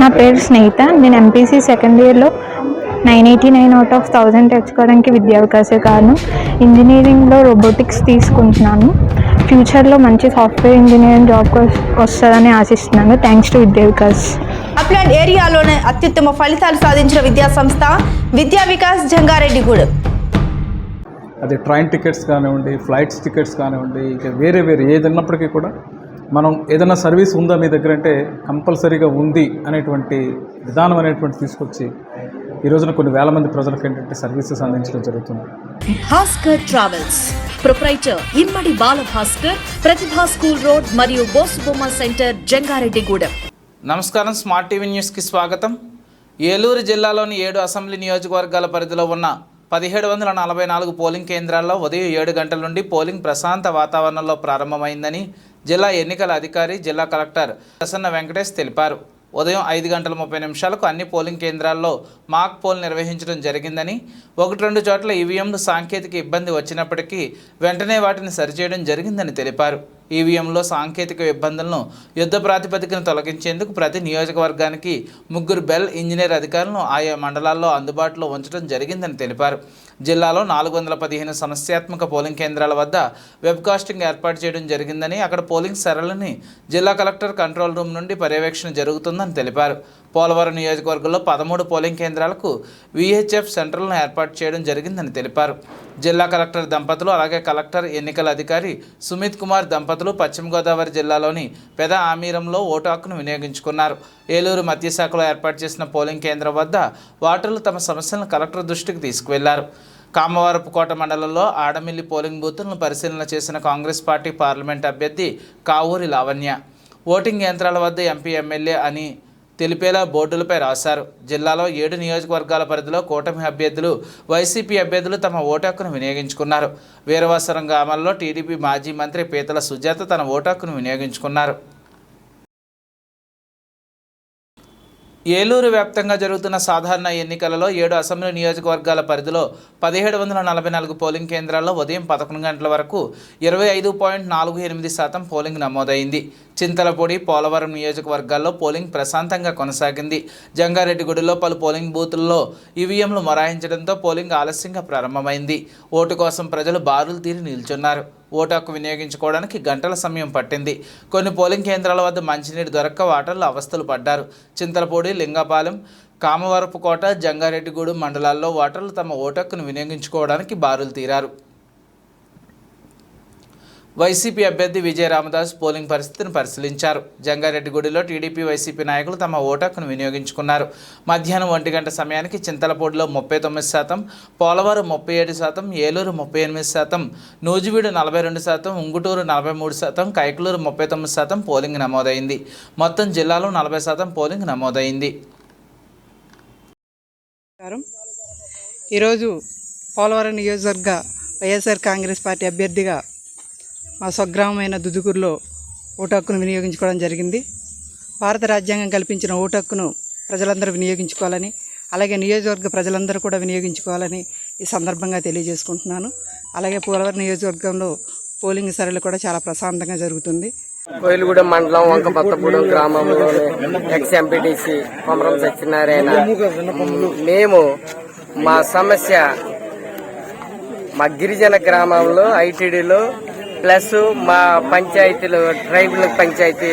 నా పేరు స్నేహిత. నేను ఎంపీసీ సెకండ్ ఇయర్లో nine eighty nine out of thousand తెచ్చుకోవడానికి విద్యావకాశే కారణం ఇంజనీరింగ్లో రోబోటిక్స్ తీసుకుంటున్నాను. ఫ్యూచర్లో మంచి సాఫ్ట్వేర్ ఇంజనీరింగ్ జాబ్ వస్తుందని ఆశిస్తున్నాను. థ్యాంక్స్ టు విద్యా వికాస్ అప్లాండ్ ఏరియాలోనే అత్యుత్తమ ఫలితాలు సాధించిన విద్యా సంస్థ విద్యా వికాస్ జంగారెడ్డిగూడెం. అది ట్రైన్ టికెట్స్ కానివ్వండి ఫ్లైట్స్ టికెట్స్ కానివ్వండి ఇక వేరే వేరే ఏదన్నప్పటికీ కూడా మనం ఏదైనా సర్వీస్ ఉందా మీ దగ్గర అంటే కంపల్సరీగా ఉంది అనేటువంటి విధానం అనేటువంటి తీసుకొచ్చి ఈ రోజున కొన్ని వేల మంది ప్రజలకు ఏంటంటే సర్వీసెస్ అందించడం జరుగుతుంది. Bhaskar travels. Proprietor Immadi Bala Bhaskar Pratibha school road మరియు బోసుబొమ్మ సెంటర్ జంగారెడ్డిగూడెం. నమస్కారం స్మార్ట్ టీవీ న్యూస్కి స్వాగతం. ఏలూరు జిల్లాలోని ఏడు అసెంబ్లీ నియోజకవర్గాల పరిధిలో ఉన్న పదిహేడు వందల నలభై నాలుగు పోలింగ్ కేంద్రాల్లో ఉదయం ఏడు గంటల నుండి పోలింగ్ ప్రశాంత వాతావరణంలో ప్రారంభమైందని జిల్లా ఎన్నికల అధికారి జిల్లా కలెక్టర్ ప్రసన్న వెంకటేష్ తెలిపారు. ఉదయం ఐదు గంటల ముప్పై నిమిషాలకు అన్ని పోలింగ్ కేంద్రాల్లో మాక్ పోల్ నిర్వహించడం జరిగిందని ఒకటి రెండు చోట్ల ఈవీఎంలు సాంకేతిక ఇబ్బంది వచ్చినప్పటికీ వెంటనే వాటిని సరిచేయడం జరిగిందని తెలిపారు. ఈవీఎంలో సాంకేతిక ఇబ్బందులను యుద్ధ ప్రాతిపదికన తొలగించేందుకు ప్రతి నియోజకవర్గానికి ముగ్గురు బెల్ ఇంజనీర్ అధికారులను ఆయా మండలాల్లో అందుబాటులో ఉంచడం జరిగిందని తెలిపారు. జిల్లాలో నాలుగు వందల పదిహేను సమస్యాత్మక పోలింగ్ కేంద్రాల వద్ద వెబ్కాస్టింగ్ ఏర్పాటు చేయడం జరిగిందని అక్కడ పోలింగ్ సరళిని జిల్లా కలెక్టర్ కంట్రోల్ రూమ్ నుండి పర్యవేక్షణ జరుగుతుందని తెలిపారు. పోలవరం నియోజకవర్గంలో పదమూడు పోలింగ్ కేంద్రాలకు విహెచ్ఎఫ్ సెంటర్లను ఏర్పాటు చేయడం జరిగిందని తెలిపారు. జిల్లా కలెక్టర్ దంపతులు అలాగే కలెక్టర్ ఎన్నికల అధికారి సుమిత్ కుమార్ దంపతులు పశ్చిమ గోదావరి జిల్లాలోని పెద ఆమీరంలో ఓటు హక్కును వినియోగించుకున్నారు. ఏలూరు మద్యశాఖలో ఏర్పాటు చేసిన పోలింగ్ కేంద్రం వద్ద ఓటర్లు తమ సమస్యలను కలెక్టర్ దృష్టికి తీసుకువెళ్ళారు. కామవరపుకోట మండలంలో ఆడమిల్లి పోలింగ్ బూతులను పరిశీలన చేసిన కాంగ్రెస్ పార్టీ పార్లమెంట్ అభ్యర్థి కావూరి లావణ్య. ఓటింగ్ యంత్రాల వద్ద ఎంపీ ఎమ్మెల్యే అని తెలిపేలా బోర్డులపై రాశారు. జిల్లాలో ఏడు నియోజకవర్గాల పరిధిలో కూటమి అభ్యర్థులు వైసీపీ అభ్యర్థులు తమ ఓటు హక్కును వినియోగించుకున్నారు. వీరవాసరం గ్రామంలో టీడీపీ మాజీ మంత్రి పీతల సుజాత తన ఓటాకును వినియోగించుకున్నారు. ఏలూరు వ్యాప్తంగా జరుగుతున్న సాధారణ ఎన్నికలలో ఏడు అసెంబ్లీ నియోజకవర్గాల పరిధిలో పదిహేడు వందల నలభై నాలుగు పోలింగ్ కేంద్రాల్లో ఉదయం పదకొండు గంటల వరకు ఇరవై ఐదు పాయింట్ నాలుగు ఎనిమిది శాతం పోలింగ్ నమోదైంది. చింతలపూడి పోలవరం నియోజకవర్గాల్లో పోలింగ్ ప్రశాంతంగా కొనసాగింది. జంగారెడ్డిగూడలో పలు పోలింగ్ బూతుల్లో ఈవీఎంలు మొరాయించడంతో పోలింగ్ ఆలస్యంగా ప్రారంభమైంది. ఓటు కోసం ప్రజలు బారులు తీరి నిల్చున్నారు. ఓటు హక్కు వినియోగించుకోవడానికి గంటల సమయం పట్టింది. కొన్ని పోలింగ్ కేంద్రాల వద్ద మంచినీరు దొరక్క ఓటర్లు అవస్థలు పడ్డారు. చింతలపూడి లింగపాలెం కామవరపుకోట జంగారెడ్డిగూడెం మండలాల్లో ఓటర్లు తమ ఓటు హక్కును వినియోగించుకోవడానికి బారులు తీరారు. వైసీపీ అభ్యర్థి విజయ రామదాస్ పోలింగ్ పరిస్థితిని పరిశీలించారు. జంగారెడ్డిగూడిలో టీడీపీ వైసీపీ నాయకులు తమ ఓటకును వినియోగించుకున్నారు. మధ్యాహ్నం ఒంటి గంట సమయానికి చింతలపూడిలో ముప్పై తొమ్మిది శాతం పోలవరం ముప్పై ఏడు శాతం ఏలూరు ముప్పై ఎనిమిది శాతం నూజివీడు నలభై రెండు శాతం ఉంగుటూరు నలభై మూడు శాతం కైకలూరు ముప్పై తొమ్మిది శాతం పోలింగ్ నమోదైంది. మొత్తం జిల్లాలో నలభై శాతం పోలింగ్ నమోదైంది. ఈరోజు పోలవరం నియోజకవర్గ వైఎస్ఆర్ కాంగ్రెస్ పార్టీ అభ్యర్థిగా మా స్వగ్రామమైన దుదుగురులో ఓటు హక్కును వినియోగించుకోవడం జరిగింది. భారత రాజ్యాంగం కల్పించిన ఓటు హక్కును ప్రజలందరూ వినియోగించుకోవాలని అలాగే నియోజకవర్గ ప్రజలందరూ కూడా వినియోగించుకోవాలని ఈ సందర్భంగా తెలియజేసుకుంటున్నాను. అలాగే పోలవరం నియోజకవర్గంలో పోలింగ్ సరళి కూడా చాలా ప్రశాంతంగా జరుగుతుంది. కోయిలగూడెం మండలం వంకపత్తగూడెం గ్రామంలోని ఎక్స్ ఎంపీటీసీ కొమరం సత్యనారాయణ. మేము మా సమస్య మా గిరిజన గ్రామంలో ఐటీడీలో ప్లస్ మా పంచాయతీలు ట్రైబల్ పంచాయతీ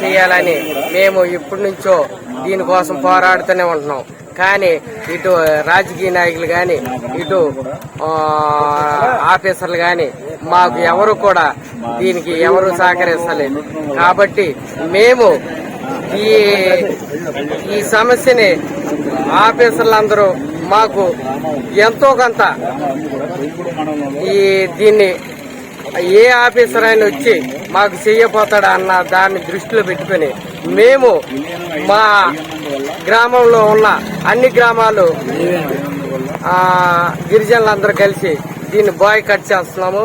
చేయాలని మేము ఇప్పటి నుంచో దీనికోసం పోరాడుతూనే ఉంటున్నాం. కానీ ఇటు రాజకీయ నాయకులు కానీ ఇటు ఆఫీసర్లు కానీ మాకు ఎవరు కూడా దీనికి ఎవరు సహకరిస్తలేదు కాబట్టి మేము ఈ ఈ సమస్యని ఆఫీసర్లందరూ మాకు ఎంతో కొంత ఈ దీన్ని ఏ ఆఫీసర్ అయినా వచ్చి మాకు చెయ్యపోతాడా అన్న దాన్ని దృష్టిలో పెట్టుకుని మేము మా గ్రామంలో ఉన్న అన్ని గ్రామాలు గిరిజనులందరూ కలిసి దీన్ని బాయ్ కట్ చేస్తున్నాము.